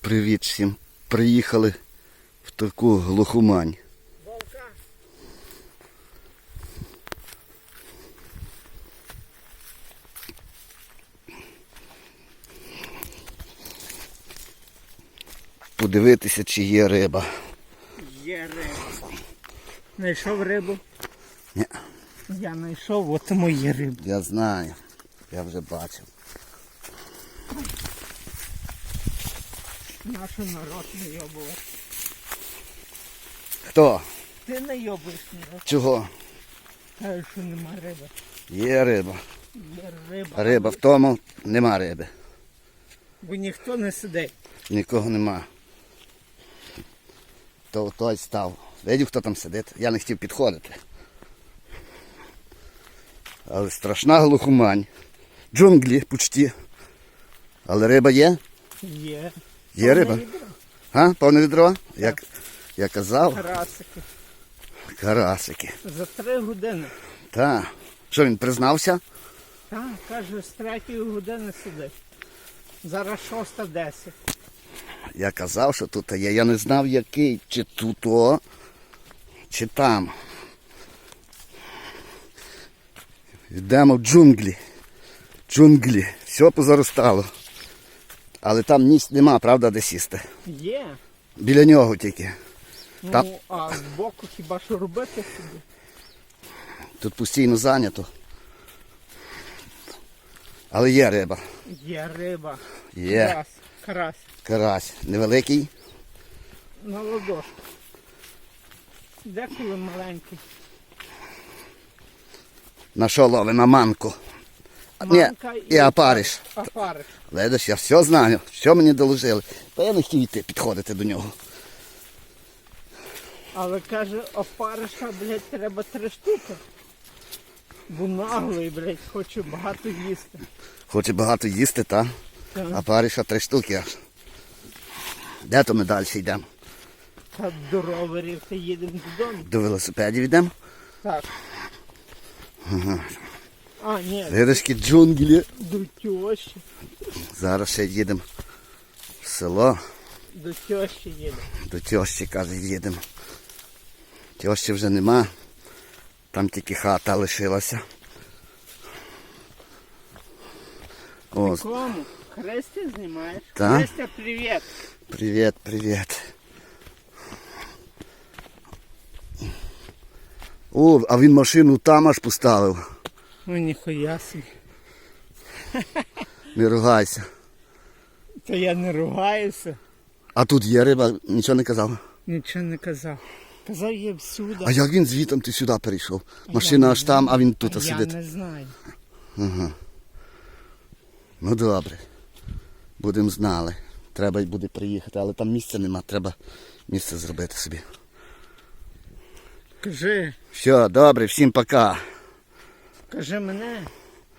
Привіт всім. Приїхали в таку глухомань. Подивитися, чи є риба. Є риба. Знайшов рибу? Ні. Я знайшов, от мої риби. Я знаю. Я вже бачив. Наш народ не йобує. Хто? Ти не йобуєш народ. Чого? Кажеш, що нема риби. Є риба. Є риба. Риба в тому нема риби. Бо ніхто не сидить. Нікого нема. То той став. Видів, хто там сидить. Я не хотів підходити. Але страшна глухомань. Джунглі почті. Але риба є? Є. Є риба? Відро. А? Повне відро? Як я казав, Карасики. карасики. За три години. Так. Що він признався? Так, каже, з третьої години сидить. Зараз шоста десять. Я казав, що тут є. Я не знав який. Чи тут, о, чи там. Йдемо в джунглі. Джунглі. Все позаростало. Але там місць нема, правда, де сісти. Є. Біля нього тільки. Ну, Там- а збоку хіба що робити собі? Тут постійно зайнято. Але є риба. Є риба. Є. Карась. Карась. Карась. Невеликий. На ладошку. Деколи маленький. На що лови? На манку. Ні, і опариш. Опариш. Видиш, я все знаю, все мені доложили. Та я не хотів йти підходити до нього. Але каже, опариша, блядь, треба три штуки. Бо наглий, блядь, хоче багато їсти. Хоче багато їсти, та? Так. А париша три штуки аж. Де то ми далі йдемо? Та до роверів та їдемо додому. До велосипедів йдемо. Так. А, ні, Видишки джунглі. до тьощі. Зараз ще їдемо в село. До тьощі їдемо. До тьощі, каже, їдемо. Тьощі вже нема. Там тільки хата лишилася. О, Кому? Хрестя знімаєш? Так. Хрестя, привіт. Привіт, привіт. О, а він машину там аж поставив. Ну ніхуя собі. Не ругайся. Та я не ругаюся. А тут є риба, нічого не казав. Нічого не казав. Казав є всюди. А як він звітом ти сюди перейшов? Машина аж там, а він тут я сидить. не знаю. Ну добре. Будемо знали. Треба буде приїхати, але там місця нема, треба місце зробити собі. Кажи, Все, добре, всім пока. Кажи мене.